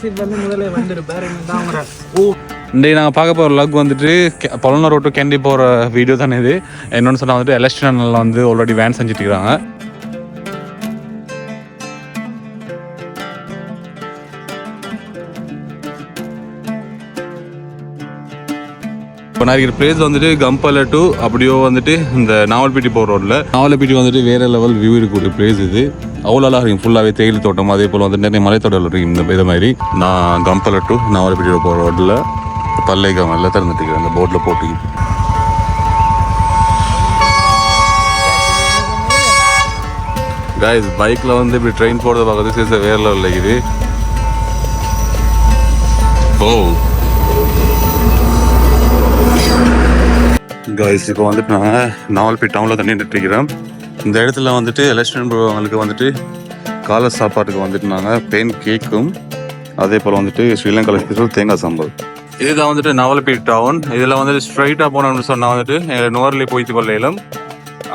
Friendship வந்து முதல்ல வந்திருப்பார் ஓ. இன்றைக்கு நாங்கள் பார்க்க போகிற லக் வந்துட்டு பொலன ரோட்டு கேண்டி போகிற வீடியோ தானே இது. என்னென்னு சொன்னால் வந்துட்டு எலக்ஷனில் வந்து ஆல்ரெடி வேன் செஞ்சுட்டு இருக்காங்க. இப்போ நான் இருக்கிற பிளேஸ் வந்துட்டு கம்பல டு அப்படியோ வந்துட்டு இந்த நாவல்பட்டி போகிற ரோட்டில் நாவல்பட்டி வந்துட்டு வேற லெவல் வியூ இருக்கக்கூடிய பிளேஸ் இது. அவ்வளோ அழகாக இருக்கும் ஃபுல்லாகவே தேயிலை தோட்டம் அதே போல் வந்துட்டு நிறைய மலைத்தொடர் இருக்கும் இந்த இதை மாதிரி. நான் கம்பல டு நாவல்பேட்டி போகிற ரோட்டில் பல்லை எல்லாம் திறந்துட்டு இருக்கிறேன் அந்த போட்டில் போட்டி. காய்ஸ் பைக்கில் வந்து இப்படி ட்ரெயின் போகிறத பார்க்கறது சீச வேற லெவலில் இது ஓ கைஸ் இப்போ வந்துட்டு நான் நாவல்பி டவுனில் தண்ணி நின்றுட்டுருக்கிறேன் இந்த இடத்துல வந்துட்டு எலெக்ஷன் அவங்களுக்கு வந்துட்டு காலை சாப்பாட்டுக்கு வந்துட்டு நாங்கள் பெயின் கேக்கும். அதே போல் வந்துட்டு ஸ்ரீலங்கா ஸ்பெஷல் தேங்காய் சாம்பார். இதுதான் வந்துட்டு நாவல்பேட் டவுன் இதில் வந்துட்டு ஸ்ட்ரைட்டாக போனோம்னு சொன்னால் வந்துட்டு நுவர்லி போய்த்து கொள்ளையிலும்.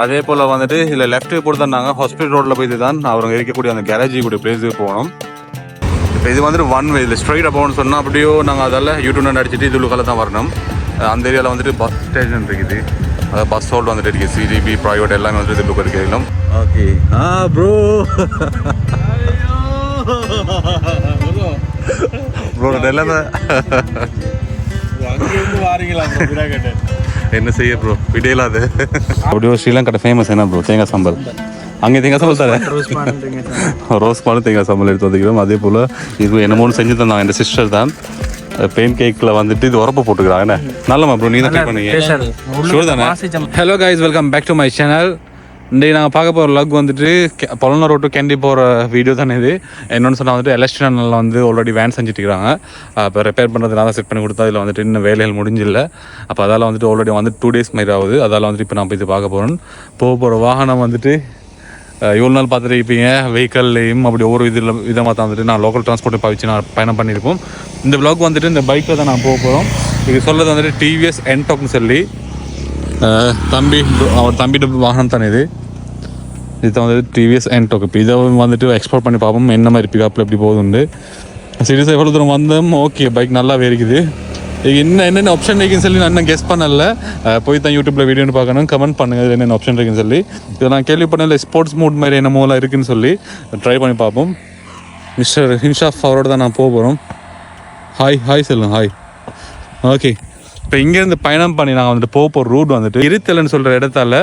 அதே போல் வந்துட்டு இதில் லெஃப்ட்டு போட்டு தான் நாங்கள் ஹாஸ்பிட்டல் ரோட்டில் போய்த்து தான் அவங்க இருக்கக்கூடிய அந்த கேரேஜி கூடிய பிளேஸுக்கு போனோம். இப்போ இது வந்துட்டு ஒன் வே இதில் ஸ்ட்ரைட்டாக போகணும்னு சொன்னால் அப்படியோ நாங்கள் அதெல்லாம் யூடியூப் அடிச்சுட்டு உள்ள தான் வரணும். அந்த ஏரியாவில் வந்துட்டு பஸ் ஸ்டேஷன் இருக்குது. அதாவது பஸ் ஹோல்டு வந்துட்டு இருக்குது சிஜிபி ப்ரைவேட் எல்லாமே வந்துட்டு இதுக்கு இருக்குது ஓகே. ஆ ப்ரோ ப்ரோ எல்லாமே என்ன செய்ய ப்ரோ விடையில அது அப்படியோ ஸ்ரீலங்கா ஃபேமஸ் என்ன ப்ரோ தேங்காய் சாம்பல். அங்கே தேங்காய் சாம்பல் தர ரோஸ் பண்ணுறீங்க ரோஸ் பாலும் தேங்காய் சாம்பல் எடுத்து வந்துக்கிறோம் அதே போல் இது என்னமோன்னு செஞ்சு தந்தாங்க என் சிஸ்டர் தான். பெயின் கேக்கில் வந்துட்டு இது உரப்பு போட்டுக்கிறாங்க. என்ன? நல்லமா ப்ரோ நீ தான் ட்ரை பண்ணீங்க. ஷூர் தானே? Hello guys welcome back to my channel இன்றைக்கு நாங்கள் பார்க்க போகிற லக் வந்துட்டு பொலன ரோட்டு கேண்டி போகிற வீடியோ தானே இது. என்னென்னு சொன்னால் வந்துட்டு எலக்ட்ரிஷனில் வந்து ஆல்ரெடி வேன் செஞ்சுட்டு இருக்காங்க இப்போ ரிப்பேர் பண்ணுறது நான் செட் பண்ணி கொடுத்தா இதில் வந்துட்டு இன்னும் வேலைகள் முடிஞ்சில்ல. அப்போ அதால் வந்துட்டு ஆல்ரெடி வந்து டூ டேஸ் மாதிரி ஆகுது. அதால் வந்துட்டு இப்போ நான் போய் இது பார்க்க போகிறேன் போக போகிற வாகனம் வந்துட்டு இவ்வளோ நாள் பார்த்துட்டு இருப்பீங்க வெஹிக்கல்லையும் அப்படி ஒவ்வொரு இதில் விதமாக தான் வந்துட்டு நான் லோக்கல் டிரான்ஸ்போர்ட்டை பாவிச்சு நான் பயணம் பண்ணியிருப்போம் இந்த ப்ளாக் வந்துட்டு இந்த பைக்கில் தான் நான் போக போகிறோம் இது சொல்கிறது வந்துட்டு டிவிஎஸ் என்டாக்னு சொல்லி தம்பி அவர் தம்பிட்டு வாகனம் தானே இது. இது வந்துட்டு டிவிஎஸ் என்டாக் இப்போ இதை வந்துட்டு எக்ஸ்போர்ட் பண்ணி பார்ப்போம். என்ன மாதிரி பிக்கப்பில் எப்படி போகுதுண்டு சீரியஸாக எவ்வளோ தூரம் வந்தோம்? ஓகே பைக் நல்லாவே இருக்குது. இது என்ன என்னென்ன ஆப்ஷன் இருக்குன்னு சொல்லி நான் இன்னும் கெஸ் பண்ணல. போய் தான் யூடியூப்ல வீடியோன்னு பார்க்கணும். கமெண்ட் பண்ணுங்க என்னென்ன ஆப்ஷன் இருக்குன்னு சொல்லி. இதை நான் கேள்வி பண்ணல ஸ்போர்ட்ஸ் மூட் மாதிரி என்னமோலாம் இருக்குன்னு சொல்லி ட்ரை பண்ணி பார்ப்போம். மிஸ்டர் ஹின்ஷாஃப் அவரோட தான் நான் போக போகிறோம் ஹாய் ஹாய் சொல்லுங்க ஹாய் ஓகே இப்போ இங்கேருந்து பயணம் பண்ணி நாங்கள் வந்துட்டு போக போகிற ரூட் வந்துட்டு இருத்தலைன்னு சொல்கிற இடத்தால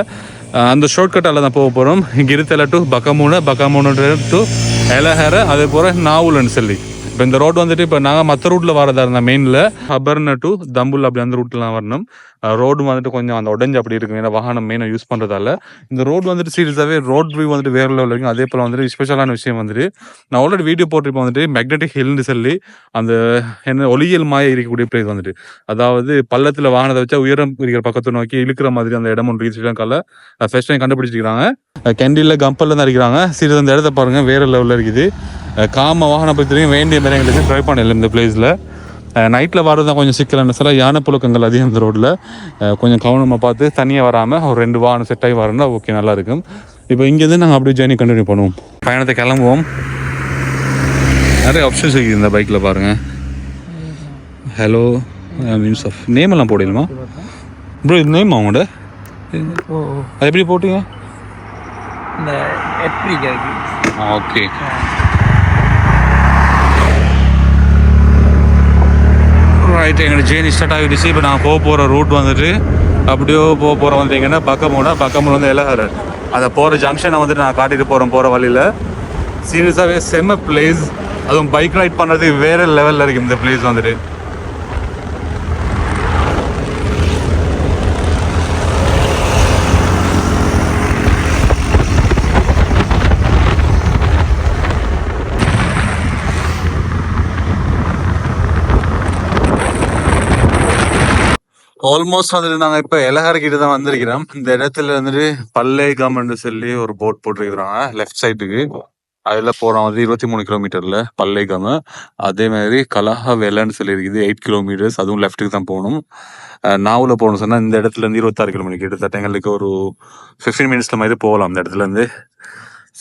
அந்த ஷார்ட்கட்டால் தான் போக போகிறோம் இங்கே இருத்தலை டு பக்கமூணு பக்கமூனு டு எலஹர அதே போல் நாவலன்னு சொல்லி. இப்போ இந்த ரோடு வந்துட்டு இப்போ நாங்கள் மற்ற ரூட்டில் வரதா இருந்தால் மெயினில் ஹபர்ன டு தம்புல் அப்படி அந்த ரூட்லாம் வரணும். ரோடு வந்துட்டு கொஞ்சம் அந்த உடஞ்சு அப்படி இருக்கும் ஏன்னா வாகனம் மெயினாக யூஸ் பண்ணுறதால இந்த ரோடு வந்துட்டு சீரியஸாகவே ரோட் வியூ வந்துட்டு வேறு லெவலில் இருக்கும் அதே போல் வந்துட்டு ஸ்பெஷலான விஷயம் வந்துட்டு நான் ஆல்ரெடி வீடியோ போட்டிருப்போம் வந்துட்டு மேக்னெட்டிக் ஹில்னு சொல்லி அந்த என்ன ஒளியல் மாய இருக்கக்கூடிய பிளேஸ் வந்துட்டு. அதாவது பள்ளத்தில் வாகனத்தை வச்சா உயரம் இருக்கிற பக்கத்தை நோக்கி இழுக்கிற மாதிரி அந்த இடம் ஒன்று ஸ்ரீலங்கால ஃபர்ஸ்ட் டைம் கண்டுபிடிச்சிருக்காங்க கெண்டியில் கம்பலில் தான் இருக்கிறாங்க சீரியஸ் அந்த இடத்த பாருங்கள் வேற லெவலில் இருக்குது. காம வாகனம் பற்றி தெரியும் வேண்டிய மாதிரி எங்களுக்கு ட்ரை பண்ணல இந்த பிளேஸில் நைட்டில் வர்றது தான் கொஞ்சம் சிக்கலான சில யானை புழுக்கங்கள் அதிகம் இந்த ரோட்டில் கொஞ்சம் கவனமாக பார்த்து தனியாக வராமல் ஒரு ரெண்டு வாகனம் செட் ஆகி வரணும்னா ஓகே நல்லா இருக்கும். இப்போ இங்கேருந்து நாங்கள் அப்படியே ஜேர்னி கண்டினியூ பண்ணுவோம். பயணத்தை கிளம்புவோம். நிறைய ஆப்ஷன்ஸ் இருக்குது இந்த பைக்கில் பாருங்கள் ஹலோ மீன்ஸ் ஆஃப் நேம் எல்லாம் போடணுமா? ப்ரோ இது நேம் அவங்களோட. அது எப்படி போட்டீங்க? இந்த ஓகே ரைட் எங்களுக்கு ஜேர்னி ஸ்டார்ட் ஆகிடுச்சு இப்போ நான் போக போகிற ரூட் வந்துட்டு அப்படியோ போக போகிற வந்தீங்கன்னா போனால் பக்கமோட வந்து இலகர அந்த போகிற ஜங்ஷனை வந்துட்டு நான் காட்டிட்டு போகிறேன் போகிற வழியில். சீரியஸாகவே செம்ம பிளேஸ் அதுவும் பைக் ரைட் பண்ணுறது வேறு லெவலில் இருக்குது இந்த பிளேஸ் வந்துட்டு. ஆல்மோஸ்ட் வந்துட்டு நாங்கள் இப்போ எலஹார் கிட்ட தான் வந்திருக்கிறோம். இந்த இடத்துல வந்துட்டு பல்லேகாம்னு சொல்லி ஒரு போட் போட்டிருக்கிறாங்க லெஃப்ட் சைடுக்கு அதில் போகிறோம் வந்து இருபத்தி மூணு கிலோமீட்டரில் பல்லேகாம அதே மாதிரி கலஹா வெலன்னு சொல்லி இருக்குது எயிட் கிலோமீட்டர்ஸ் அதுவும் லெஃப்ட்டுக்கு தான் போகணும். நாவில் போகணும் சொன்னால் இந்த இடத்துல இருந்து இருபத்தாறு கிலோமீட்டர் கிட்டத்தட்ட எங்களுக்கு ஒரு ஃபிஃப்டீன் மினிட்ஸ்ல மாதிரி போகலாம் அந்த இடத்துல இருந்து.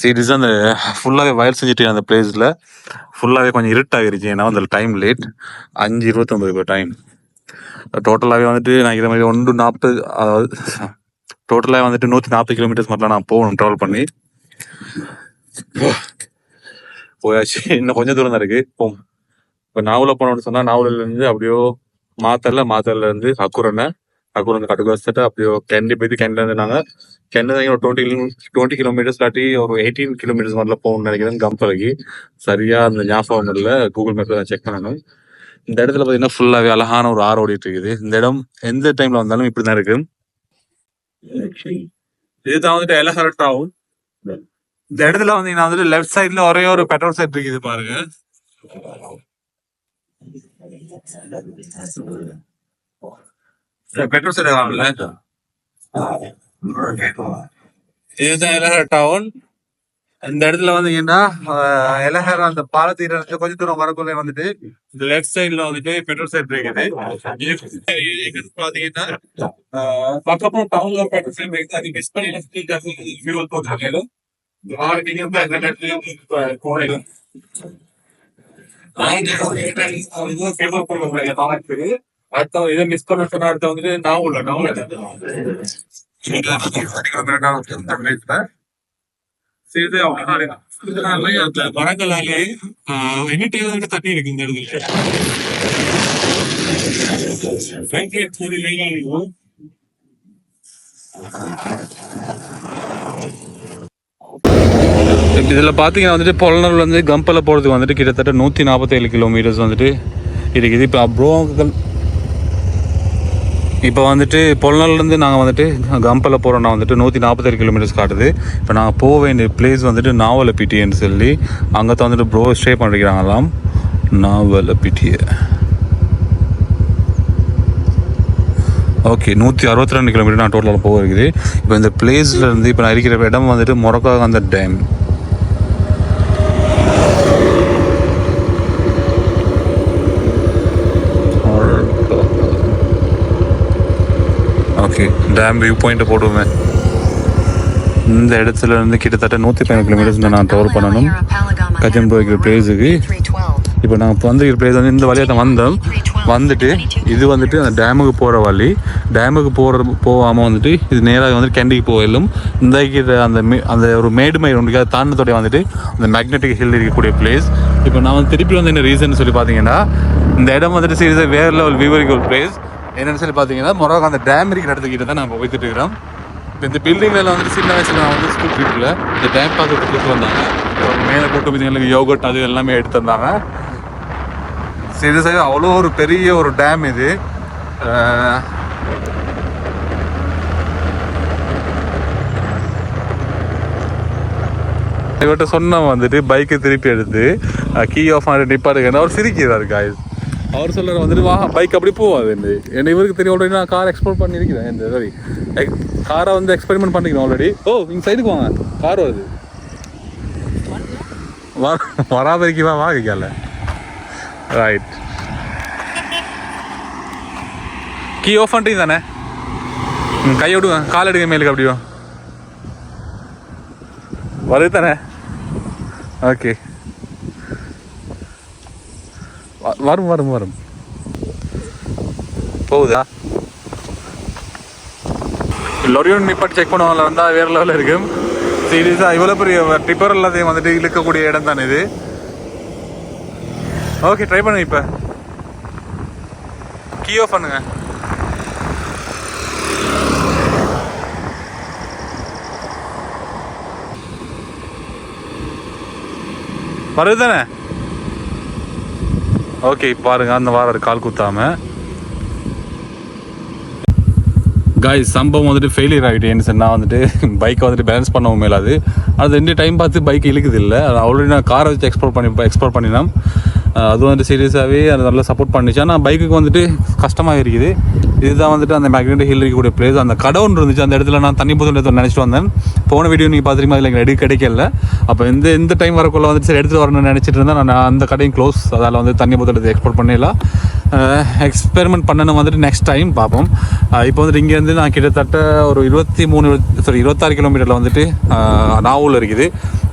சீரியஸாக அந்த ஃபுல்லாகவே வயல் செஞ்சுட்டு அந்த பிளேஸில் ஃபுல்லாகவே கொஞ்சம் இருட்டாகிருச்சு. ஏன்னா அந்த டைம் லேட் அஞ்சு இருபத்தொம்பது டைம் டோட்டலாகவே வந்துட்டு நான் இதை மாதிரி ஒன்று நாற்பது அதாவது டோட்டலாக வந்துட்டு நூற்றி நாற்பது கிலோமீட்டர்ஸ் மட்டும் நான் போகணும் ட்ராவல் பண்ணி. போயாச்சு. இன்னும் கொஞ்சம் தூரம் தான் இருக்கு. போம். இப்போ நாவலில் போனோம்னு சொன்னால் நாவலில் அப்படியோ மாத்தல்ல மாத்தல்ல இருந்து அக்குரனை அக்குரன் கட்டுக்கு வச்சுட்டு அப்படியோ கெண்டி போய் கெண்டில இருந்து நாங்க கெண்டி ஒரு டுவெண்ட்டி டுவெண்ட்டி கிலோமீட்டர்ஸ் இல்லாட்டி ஒரு எயிட்டீன் கிலோமீட்டர்ஸ் வரல போகணும்னு நினைக்கிறேன் கம்பலைக்கு சரியாக அந்த ஞாபகம் இல்லை கூகுள் மேப்பில் நான் செக் பண்ணணும். இந்த இடத்துல பாத்தீங்கன்னா ஃபுல்லாவே அழகான ஒரு ஆறு ஓடிட்டு இருக்குது. இந்த இடம் எந்த டைம்ல வந்தாலும் இப்படிதான் இருக்கு. இதுதான் வந்துட்டு எலஹர ஆகும் இந்த இடத்துல வந்தீங்கன்னா வந்துட்டு லெஃப்ட் சைடுல ஒரே ஒரு பெட்ரோல் செட் இருக்குது பாருங்க. பெட்ரோல் செட் வாங்கல இதுதான் எலஹர டவுன் இந்த இடத்துல வந்தீங்கன்னா எலஹர அந்த பாலத்தீர இருந்து கொஞ்ச தூரம் வரக்குள்ள வந்துட்டு இந்த லெஃப்ட் சைடுல வந்துட்டு பெட்ரோல் செட் இருக்குது. பாத்தீங்கன்னா பக்கமும் டவுன்ல பெட்ரோல் செட் இருக்குது அது மிஸ் பண்ணி ஃபியூல் போட்டுருக்கேன் அடுத்த இதை மிஸ் பண்ண சொன்னா அடுத்த வந்துட்டு நான் உள்ள நான் மரங்களாலே எங்கிட்ட வந்து தண்ணி இருக்கு இந்த இடத்துல? இதில் பார்த்தீங்கன்னா வந்துட்டு பொலனூர்ல இருந்து கம்பல போகிறதுக்கு வந்துட்டு கிட்டத்தட்ட நூற்றி நாற்பத்தேழு கிலோமீட்டர்ஸ் வந்துட்டு இருக்குது. இப்போ அப்ரோங்கல் இப்போ வந்துட்டு பொலனூர்லேருந்து நாங்கள் வந்துட்டு கம்பலில் போகிறோம்னா வந்துட்டு நூற்றி நாற்பத்தேழு கிலோமீட்டர்ஸ் காட்டுது. இப்போ நாங்கள் போக வேண்டிய பிளேஸ் வந்துட்டு நாவலப்பிட்டின்னு சொல்லி அங்கே தான் வந்துட்டு ப்ரோ ஸ்டே பண்ணிக்கிறாங்களாம் நாவலப்பிட்டிய ஓகே நூற்றி அறுபத்தி ரெண்டு கிலோமீட்டர் நான் டோட்டலாக போக இருக்குது. இப்போ இந்த பிளேஸ்லேருந்து இப்போ நான் இருக்கிற இடம் வந்துட்டு மொரக்கா அந்த dam okay dam view point போடுவேன் இந்த இடத்துல இருந்து கிட்டத்தட்ட நூற்றி பதினஞ்சு கிலோமீட்டர்ஸ் நான் ட்ராவல் பண்ணணும். கஜன் போய்க்கிற பிளேஸுக்கு இப்போ நான் இப்போ வந்து பிளேஸ் வந்து இந்த வழியாக தான் வந்தோம். வந்துட்டு இது வந்துட்டு அந்த டேமுக்கு போகிற வழி. டேமுக்கு போகிற போகாமல் வந்துட்டு இது நேராக வந்துட்டு கேண்டிக்கு போயிலும் இந்த கிட்ட அந்த மே- அந்த ஒரு மேடுமை ஒன்றுக்காக தாண்டத்தோடைய வந்துட்டு அந்த மேக்னெட்டிக் ஹில் இருக்கக்கூடிய பிளேஸ் இப்போ நான் வந்து திருப்பி வந்து என்ன ரீசன் சொல்லி பார்த்தீங்கன்னா இந்த இடம் வந்துட்டு சீரியஸாக வேறு லெவல் வியூவரிக்க ஒரு பிளேஸ் என்னென்னு சொல்லி பார்த்தீங்கன்னா மொரக அந்த டேம் இருக்கிற இடத்துக்கிட்ட தான் நம்ம போய்த்துட்டு இருக்கிறோம். இப்போ இந்த பில்டிங்ல வந்துட்டு சின்ன வயசில் நான் வந்து ஸ்கூல் ட்ரிப்பில் இந்த டேம் பார்க்கறதுக்கு வந்தாங்க. மேலே கூட்டு பார்த்தீங்கன்னா யோகட் அது எல்லாமே எடுத்து சரி சைடு அவ்வளோ ஒரு பெரிய ஒரு டேம் இது. இவர்கிட்ட சொன்ன வந்துட்டு பைக்கை திருப்பி எடுத்து கீ ஆஃப் ஆன என்ன அவர் சிரிக்கிறார் காய்ஸ் அவர் சொல்கிற வந்துட்டு வா பைக் அப்படி போகாது என்ன இவருக்கு தெரியும் ஆல்ரெடி நான் கார் எக்ஸ்ப்ளோர் பண்ணியிருக்கிறேன் இந்த சாரி காரை வந்து எக்ஸ்பெரிமெண்ட் பண்ணிக்கிறேன் ஆல்ரெடி ஓ இங்கே சைடுக்கு வாங்க. கார் வருது. வா வராத இருக்கீவா வா இருக்கல ரைட் கீ ஆஃப் பண்ணுறீங்க தானே? ம், கை விடுங்க கால் எடுங்க மேலுக்கு அப்படியோ வருது தானே? ஓகே வரும் வரும் வரும். போகுதா? லொரியோன் நிப்பாட்டி செக் பண்ணுவாங்கல்ல வந்தால் வேறு லெவலில் இருக்கும். சீரியஸாக இவ்வளோ பெரிய டிப்பர் எல்லாத்தையும் வந்துட்டு இழுக்கக்கூடிய இடம் தானே இது. ஓகே ட்ரை பண்ணுங்க இப்போ. கீ ஆஃப் பண்ணுங்க. வருது தானே? ஓகே பாருங்க அந்த வாரம் கால் குத்தாம. காய் சம்பவம் வந்துட்டு ஃபெயிலியர் ஆகிட்டேன்னு சொன்னா வந்துட்டு பைக்கை வந்துட்டு பேலன்ஸ் பண்ணவும் மேலாது அது. ரெண்டு டைம் பார்த்து பைக் இழுக்குது இல்லை. அது ஆல்ரெடி நான் காரை வச்சு எக்ஸ்ப்ளோர் பண்ணி எக்ஸ்ப்ளோர் பண்ணினேன். அது வந்துட்டு சீரியஸாகவே அது நல்லா சப்போர்ட் பண்ணிச்சு. ஆனால் பைக்குக்கு வந்துட்டு கஷ்டமாக இருக்குது. இதுதான் வந்துட்டு அந்த மேக்னெட்டிக் ஹில் இருக்கக்கூடிய பிளேஸ் அந்த கடை ஒன்று இருந்துச்சு. அந்த இடத்துல நான் தண்ணி போதும் நினச்சிட்டு வந்தேன். போன வீடியோ நீங்கள் பார்த்துருக்கீங்க அதில் எனக்கு எடுக்க கிடைக்கல. அப்போ இந்த இந்த டைம் வரக்குள்ள வந்துட்டு சரி எடுத்துகிட்டு வரணும்னு நினச்சிட்டு இருந்தேன். நான் அந்த கடையும் க்ளோஸ் அதால் வந்து தண்ணி போட்டு எடுத்து எக்ஸ்போர்ட் பண்ணிடலாம் எக்ஸ்பெரிமெண்ட் பண்ணணும் வந்துட்டு நெக்ஸ்ட் டைம் பார்ப்போம். இப்போ வந்துட்டு இங்கேருந்து நான் கிட்டத்தட்ட ஒரு இருபத்தி மூணு சாரி இருபத்தாறு கிலோமீட்டரில் வந்துட்டு நாவூல் இருக்குது.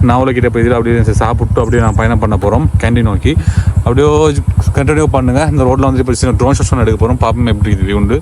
நாவூர் கிட்ட போய் அப்படியே சாப்பிட்டு அப்படியே நான் பயணம் பண்ண போகிறோம் கேண்டீன் நோக்கி. அப்படியே கண்டினியூ பண்ணுங்க. இந்த ரோட்டில் வந்துட்டு இப்போ ட்ரோன் ஷாட்ஸ் எடுக்க போகிறோம் பார்ப்போம் எப்படி இது உண்டு.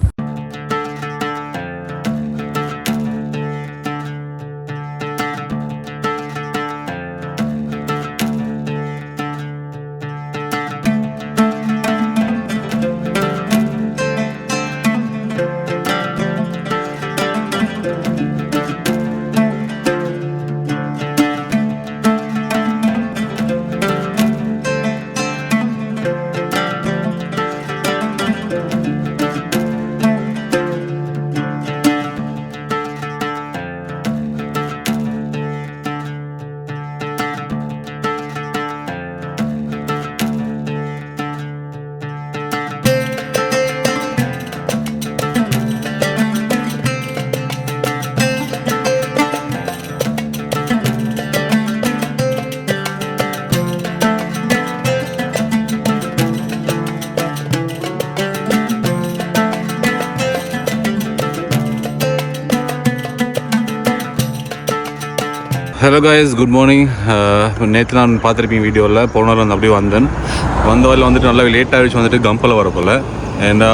ஹலோ காய்ஸ் குட் மார்னிங் நேற்று நான் பார்த்துருப்பீங்க வீடியோவில் போன வாரம் வந்து அப்படியே வந்தேன். வந்த வரையில் வந்துட்டு நல்லா லேட் ஆகிடுச்சு வந்துட்டு கம்பல் வரப்போல் ஏன்னா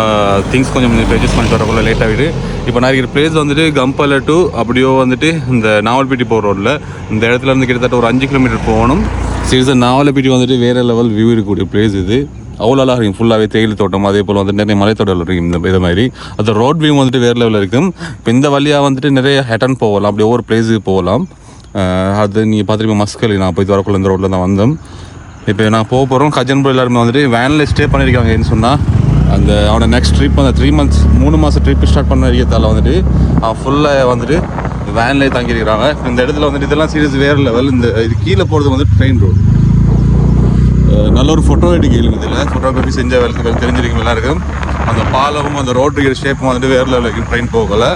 திங்ஸ் கொஞ்சம் பர்ச்சேஸ் பண்ணிட்டு வரப்போல லேட் ஆகிடு இப்போ நான் இருக்கிற பிளேஸ் வந்துட்டு கம்பல டு அப்படியோ வந்துட்டு இந்த நாவல்பீட்டி போகிற ரோட்டில் இந்த இடத்துல இருந்து கிட்டத்தட்ட ஒரு அஞ்சு கிலோமீட்டர் போகணும். சீரியஸாக நாவலப்பேட்டி வந்துட்டு வேறு லெவல் வியூ இருக்கக்கூடிய பிளேஸ் இது. அவ்வளோ அழகாக இருக்கும். ஃபுல்லாகவே தேயிலை தோட்டம் அதே போல் வந்துட்டு நிறைய மலைத்தோட்டம் இருக்கும். இந்த இது மாதிரி. அந்த ரோட் வியூ வந்துட்டு வேறு லெவலில் இருக்கும். இப்போ இந்த வழியாக வந்துட்டு நிறைய ஹெட்டன் போகலாம். அப்படி ஒவ்வொரு பிளேஸுக்கு போகலாம். அது நீங்கள் பார்த்துருப்பீங்க மஸ்கலி நான் போய் வரக்குள்ள இந்த ரோட்டில் தான் வந்தோம். இப்போ நான் போக போகிறோம் கஜன் ப்ரோ எல்லாருமே வந்துட்டு வேனில் ஸ்டே பண்ணியிருக்காங்கன்னு சொன்னால் அந்த அவனோட நெக்ஸ்ட் ட்ரிப் அந்த த்ரீ மந்த்ஸ் மூணு மாதம் ட்ரிப் ஸ்டார்ட் பண்ண வரைக்கத்தால் வந்துட்டு அவன் ஃபுல்லாக வந்துட்டு வேன்லேயே தங்கியிருக்கிறாங்க. இந்த இடத்துல வந்துட்டு இதெல்லாம் சீரியஸ் வேறு லெவல் இந்த இது கீழே போகிறது வந்து ட்ரெயின் ரோடு நல்ல ஒரு ஃபோட்டோ எடுக்க இதில். ஃபோட்டோகிராஃபி செஞ்ச வேலை தெரிஞ்சிருக்கும் எல்லாருக்கும். அந்த பாலமும் அந்த ரோட்டு ஷேப்பும் வந்துட்டு வேறு லெவலுக்கு ட்ரெயின் போகலை.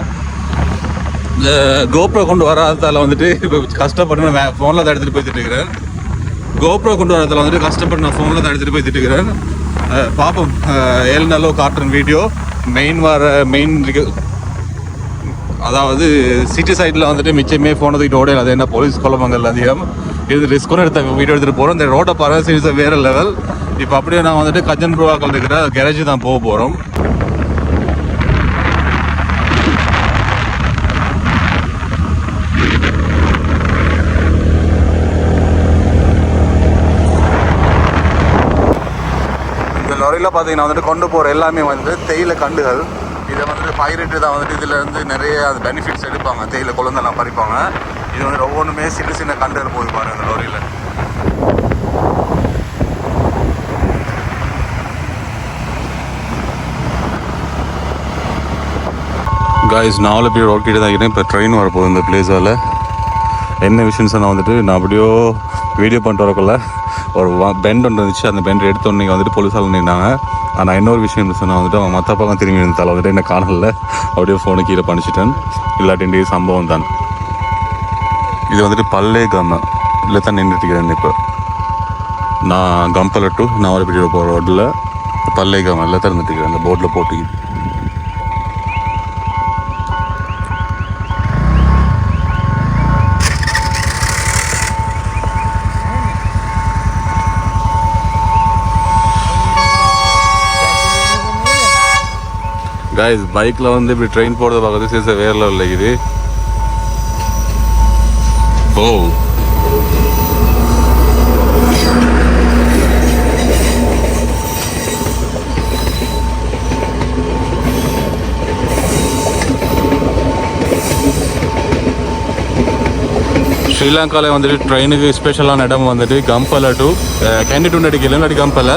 இந்த கோப்ரோ கொண்டு வராததால வந்துட்டு இப்போ கஷ்டப்பட்டு நான் ஃபோனில் தான் எடுத்துகிட்டு போய் திட்டுக்கிறேன் கோப்ரோ கொண்டு வரதால வந்துட்டு கஷ்டப்பட்டு நான் ஃபோனில் தான் எடுத்துகிட்டு போய் திட்டுக்கிறேன் அஹ் பார்ப்போம் ஏழு நல்ல காட்டுறேன் வீடியோ மெயின் வர மெயின் அதாவது சிட்டி சைடில் வந்துட்டு மிச்சமே ஃபோனை தூக்கிட்டு ஓடையில். அது என்ன போலீஸ் குழம்பங்கள் அதிகம். இது ரிஸ்க்கும் எடுத்த வீடியோ எடுத்துகிட்டு போகிறோம் இந்த ரோட்டை பரவ சீரியஸாக வேறு லெவல் இப்போ அப்படியே நான் வந்துட்டு கஜன் ப்ரோவாக்கள் இருக்கிற கேரேஜ் தான் போக போகிறோம் இந்த பார்த்தீங்கன்னா வந்துட்டு கொண்டு போகிற எல்லாமே வந்து தேயிலை கண்டுகள். இதை வந்துட்டு பயிரிட்டு தான் வந்துட்டு இதில் இருந்து நிறைய அது பெனிஃபிட்ஸ் எடுப்பாங்க. தேயிலை குழந்தெல்லாம் பறிப்பாங்க. இது வந்து ஒவ்வொன்றுமே சின்ன சின்ன கண்டுகள் போய் பாருங்க அந்த லோரியில் காய்ஸ் நாலு பேர் ரோட் தான் இருக்கேன். இப்போ ட்ரெயின் வரப்போகுது இந்த பிளேஸால் என்ன விஷயம்ஸ் சொன்னால் வந்துட்டு நான் அப்படியோ வீடியோ பண்ணிட்டு வரக்குள்ள ஒரு பெண்ட் ஒன்று இருந்துச்சு. அந்த பெண்ட் எடுத்தோன்னே வந்துட்டு போலீஸால் நின்னாங்க. ஆனால் இன்னொரு விஷயம் சொன்னால் வந்துட்டு அவன் மற்ற பக்கம் திரும்பி இருந்தால் வந்துட்டு என்ன காணல. அப்படியே ஃபோனை கீழே பண்ணிச்சிட்டேன் இல்லாட்டி சம்பவம் தான். இது வந்துட்டு பல்லே கம்ம இல்லை தான் நின்றுட்டுக்கிறேன் இப்போ. நான் கம்பல டு நான் ஒரு வீடியோ போகிற ரோட்டில் பல்லே கம்ம இல்லை திறந்துட்டுக்கிறேன் அந்த போர்டில் போட்டுக்கிட்டு காய்ஸ் பைக்கில் வந்து இப்படி ட்ரெயின் போகிறத பார்க்கறது சீரியஸாக வேறு லெவலில் இது ஓ ஸ்ரீலங்காவில் வந்துட்டு ட்ரெயினுக்கு ஸ்பெஷலான இடம் வந்துட்டு கம்பலை டு கேண்டி டூ நடிக்கல இல்லாட்டி கம்பல.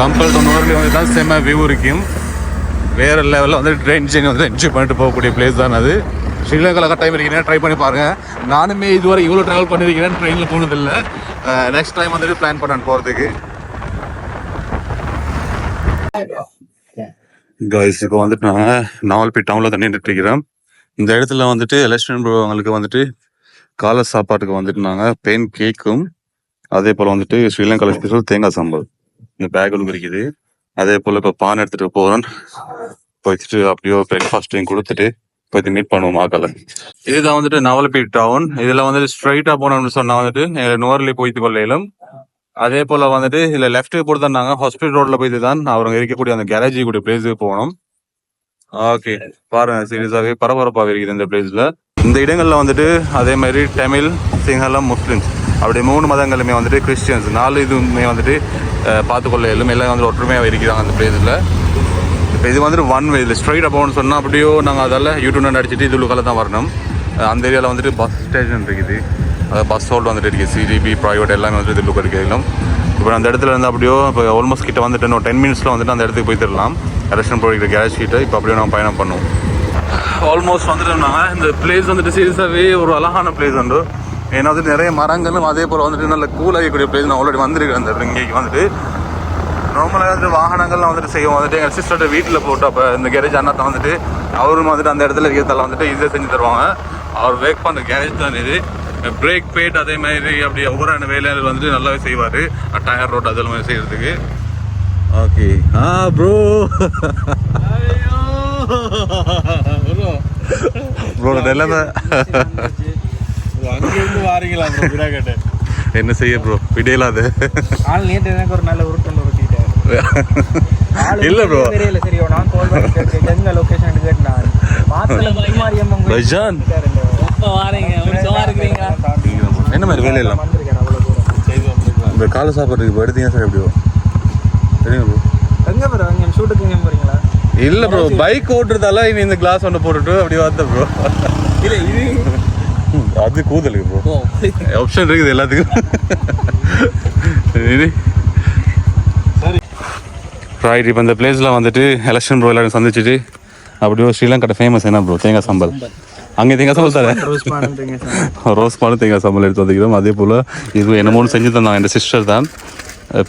கம்பல் டு நோர்லி வந்து தான் செம்ம வியூ இருக்கும். வேறு லெவலில் வந்து ட்ரெயின் ஜெயின் வந்து என்ஜாய் பண்ணிட்டு போகக்கூடிய பிளேஸ் தான் அது. ஸ்ரீலங்காவில் கட்டாயம் இருக்கீங்கன்னா ட்ரை பண்ணி பாருங்க. நானுமே இதுவரை இவ்வளோ ட்ராவல் பண்ணியிருக்கிறேன் ட்ரெயினில் போனதில்லை. நெக்ஸ்ட் டைம் வந்துட்டு பிளான் பண்ணேன் போகிறதுக்கு கைஸ் இப்போ வந்துட்டு நாங்கள் நாவல்பி டவுனில் தண்ணி நின்றுட்டு இந்த இடத்துல வந்துட்டு எலெக்ஷன் அவங்களுக்கு வந்துட்டு காலை சாப்பாட்டுக்கு வந்துட்டு நாங்கள் பெயின் கேக்கும் அதே போல் வந்துட்டு ஸ்ரீலங்காவில் ஸ்பெஷல் தேங்காய் சாம்பார். இந்த பேக் ஒன்று இருக்குது. அதே போல் இப்போ பான் எடுத்துட்டு போகிறோம் போயிட்டு அப்படியோ பிரேக்ஃபாஸ்ட்டையும் கொடுத்துட்டு போயிட்டு மீட் பண்ணுவோம் ஆக்களை இதுதான் வந்துட்டு நவலப்பீட் டவுன் இதில் வந்துட்டு ஸ்ட்ரைட்டாக போனோம்னு சொன்னால் வந்துட்டு நுவர்லி போய்த்து கொள்ளையிலும் அதே போல் வந்துட்டு இதில் லெஃப்ட் போட்டு தான் நாங்கள் ஹாஸ்பிட்டல் ரோட்டில் போயிட்டு தான் அவங்க இருக்கக்கூடிய அந்த கேரேஜி கூடிய பிளேஸுக்கு போகணும் ஓகே பாருங்க சீரியஸாகவே பரபரப்பாக இருக்குது இந்த பிளேஸ்ல இந்த இடங்கள்ல வந்துட்டு அதே மாதிரி தமிழ் சிங்களம் முஸ்லிம்ஸ் அப்படி மூணு மதங்களுமே வந்துட்டு கிறிஸ்டியன்ஸ் நாலு இதுவுமே வந்துட்டு பார்த்துக்கொள்ள எல்லாம் எல்லாம் வந்து ஒற்றுமையாக இருக்கிறாங்க அந்த பிளேஸில் இப்போ இது வந்துட்டு ஒன் வே இல்லை ஸ்ட்ரைட் அப்போன்னு சொன்னால் அப்படியோ நாங்கள் அதால் யூடியூப் அடிச்சுட்டு இது உள்ளுக்கால தான் வரணும். அந்த ஏரியாவில் வந்துட்டு பஸ் ஸ்டேஷன் இருக்குது. அதாவது பஸ் ஹோல்டு வந்துட்டு இருக்குது சிடிபி ப்ரைவேட் எல்லாமே வந்துட்டு இது உள்ளுக்கு இருக்கிறோம் இப்போ அந்த இடத்துல இருந்து அப்படியோ இப்போ ஆல்மோஸ்ட் கிட்ட வந்துட்டு இன்னும் டென் மினிட்ஸில் வந்துட்டு அந்த இடத்துக்கு போய் தரலாம். எலெக்ஷன் ப்ரோடிக்கிற கேஸ் கிட்ட இப்போ அப்படியே நாங்கள் பயணம் பண்ணுவோம். ஆல்மோஸ்ட் வந்துட்டோம்னாங்க இந்த பிளேஸ் வந்துட்டு சீரியஸாகவே ஒரு அழகான பிளேஸ் உண்டு. ஏன்னா வந்து நிறைய மரங்களும் அதே போல் வந்துட்டு நல்ல கூல் ஆகக்கூடிய பிளேஸ் நான் ஆல்ரெடி வந்திருக்கேன். அந்த இங்கேக்கு வந்துட்டு நார்மலாக வந்துட்டு வாகனங்கள்லாம் வந்துட்டு செய்வோம். வந்துட்டு எங்கள் சிஸ்டர்கிட்ட வீட்டில் போட்டு அப்போ இந்த கேரேஜ் அண்ணாத்த வந்துட்டு அவரும் வந்துட்டு அந்த இடத்துல இருக்கிறதால வந்துட்டு ஈஸியாக செஞ்சு தருவாங்க. அவர் வேக் பண்ணுற கேரேஜ் தான் இது. பிரேக் பேட் அதே மாதிரி அப்படி ஒவ்வொரு வேலைகள் வந்துட்டு நல்லாவே செய்வார். டயர் ரோட் அதெல்லாம் மாதிரி செய்கிறதுக்கு ஓகே ஆ ப்ரோ ப்ரோ நிலைமை அங்கிருந்து வாரீங்களா ப்ரோ விராகட்டு என்ன செய்ய ப்ரோ விடையலாது ஆள் நேற்று எனக்கு ஒரு நல்ல உருட்டு உருட்டிட்டாரு இல்ல bro. தெரியல சரி நான் கால் பண்ணி எங்க லொகேஷன் கேட்டேன் மாத்தல எப்ப வாரீங்க? சும்மா இருக்கிறீங்க என்ன மாதிரி வேலை வந்துருக்கலாம் இந்த காலை சாப்பாட்டுக்கு இப்போ எடுத்தீங்க சார் எப்படியோ? சரிங்க ப்ரோ எங்க ப்ரோ எங்க ஷூட்டுக்கு எங்க போறீங்களா? இல்ல ப்ரோ பைக் ஓட்டுறதால இனி இந்த கிளாஸ் ஒன்று போட்டுட்டு அப்படியே வந்த ப்ரோ இல்ல இது அது கூதலுக்கு ப்ரோ ஆப்ஷன் இருக்குது எல்லாத்துக்கும். ரைட் இப்போ இந்த பிளேஸில் வந்துட்டு எலெக்ஷன் ப்ரோ எல்லாரும் சந்திச்சுட்டு அப்படியே ஸ்ரீலங்காட்ட ஃபேமஸ் என்ன ப்ரோ தேங்காய் சாம்பல். அங்கே தேங்காய் சாம்பல் தரேன் ரோஸ் பண்ணுறீங்க சார் ரோஸ் பாலும் தேங்காய் சாம்பல் எடுத்து வந்துக்கிறோம். அதே போல் இது என்னமோன்னு செஞ்சு தந்தாங்க. என் சிஸ்டர் தான்.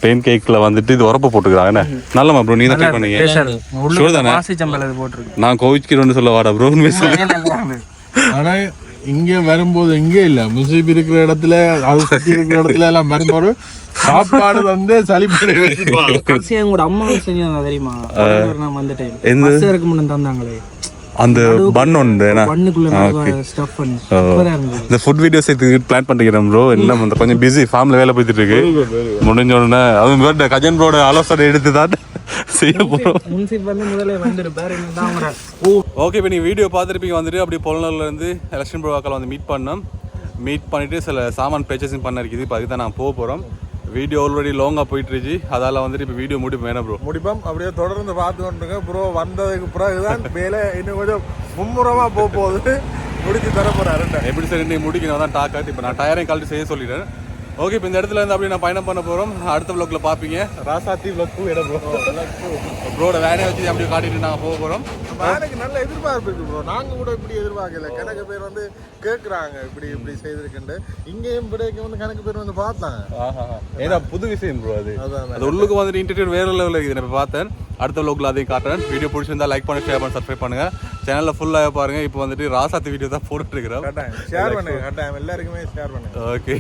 பெயின் கேக்கில் வந்துட்டு இது உரப்பு போட்டுக்கிறாங்க. என்ன? நல்லமா ப்ரோ நீ தான் ட்ரை பண்ணீங்க. Sure தானே? நான் கோவிச்சுக்கிறோன்னு சொல்ல வாடா ப்ரோ ஆனா இங்க வரும்போது இங்கே இல்ல? முசீப் இருக்கிற இடத்துல அது சுத்தி இருக்கிற இடத்துல எல்லாம் வரும்போது சாப்பாடு வந்து சளிப்படை கடைசியா உங்களோட அம்மாவும் செஞ்சாங்க தெரியுமா? நான்? பஸ் இறக்க முன்ன தந்தாங்களே. அந்த பன் ஒன்று இந்த ஃபுட் வீடியோஸ் எடுத்து பிளான் பண்ணிக்கிறேன் ப்ரோ எல்லாம் வந்து கொஞ்சம் பிஸி ஃபார்ம்ல வேலை போயிட்டு இருக்கு. முடிஞ்ச உடனே அதுவும் கஜன் ப்ரோட ஆலோசனை எடுத்து தான் செய்ய போகிறோம் முன்சிப் வந்து வந்துருப்பாரு ஓ. ஓகே இப்போ நீங்கள் வீடியோ பார்த்துருப்பீங்க வந்துட்டு அப்படி பொலனூர்ல இருந்து எலெக்ஷன் ப்ரோவாக்கால் வந்து மீட் பண்ணோம். மீட் பண்ணிட்டு சில சாமான் பர்ச்சேசிங் பண்ண இருக்குது. இப்போ அதுக்கு தான் நான் போக போகிறோம் வீடியோ ஆல்ரெடி லாங்காக போயிட்டு இருந்துச்சு அதால் வந்துட்டு இப்போ வீடியோ முடிப்பு வேணாம் ப்ரோ முடிப்போம். அப்படியே தொடர்ந்து பார்த்து கொண்டுருங்க. ப்ரோ வந்ததுக்கு பிறகுதான் வேலை. இன்னும் கொஞ்சம் மும்முரமா போக போகுது. முடிச்சு தர போறாரு எப்படி சரி இன்னைக்கு முடிக்கணும்? தான் டாக்காட் இப்போ நான் டயரையும் கழட்டி செய்ய சொல்லிட்டேன். ஓகே இப்போ இந்த இடத்துல இருந்து அப்படியே நான் பயணம் பண்ண போகிறோம் அடுத்த ப்ளாக்ல பார்ப்பீங்க. ராசாத்தி ப்ளாக் இடம் ப்ரோ ப்ரோட வேலையை வச்சு அப்படியே காட்டிட்டு நாங்கள் போக போகிறோம் எனக்கு நல்ல எதிர்பார்ப்பு இருக்கு ப்ரோ நாங்க கூட இப்படி எதிர்பார்க்கல. கணக்கு பேர் வந்து கேக்குறாங்க. இப்படி இப்படி செய்திருக்குன்னு இங்கேயும் பிறகு வந்து கணக்கு பேர் வந்து பார்த்தாங்க. ஏன்னா புது விஷயம் ப்ரோ அது. அது உள்ளுக்கு வந்துட்டு இன்டர்வியூ வேற லெவலில் இருக்குது. நான் இப்போ பார்த்தேன். அடுத்த வ்ளாக்ல அதையும் காட்டுறேன். வீடியோ பிடிச்சிருந்தா லைக் பண்ணி ஷேர் பண்ணி சப்ஸ்கிரைப் பண்ணுங்க. சேனலில் ஃபுல்லாக பாருங்க. இப்போ வந்துட்டு ராசாத்தி வீடியோ தான் போட்டுட்டு இருக்கிறோம். ஷேர் பண்ணுங்க எல்லாருக்குமே ஷேர் பண்ணுங்க. ஓகே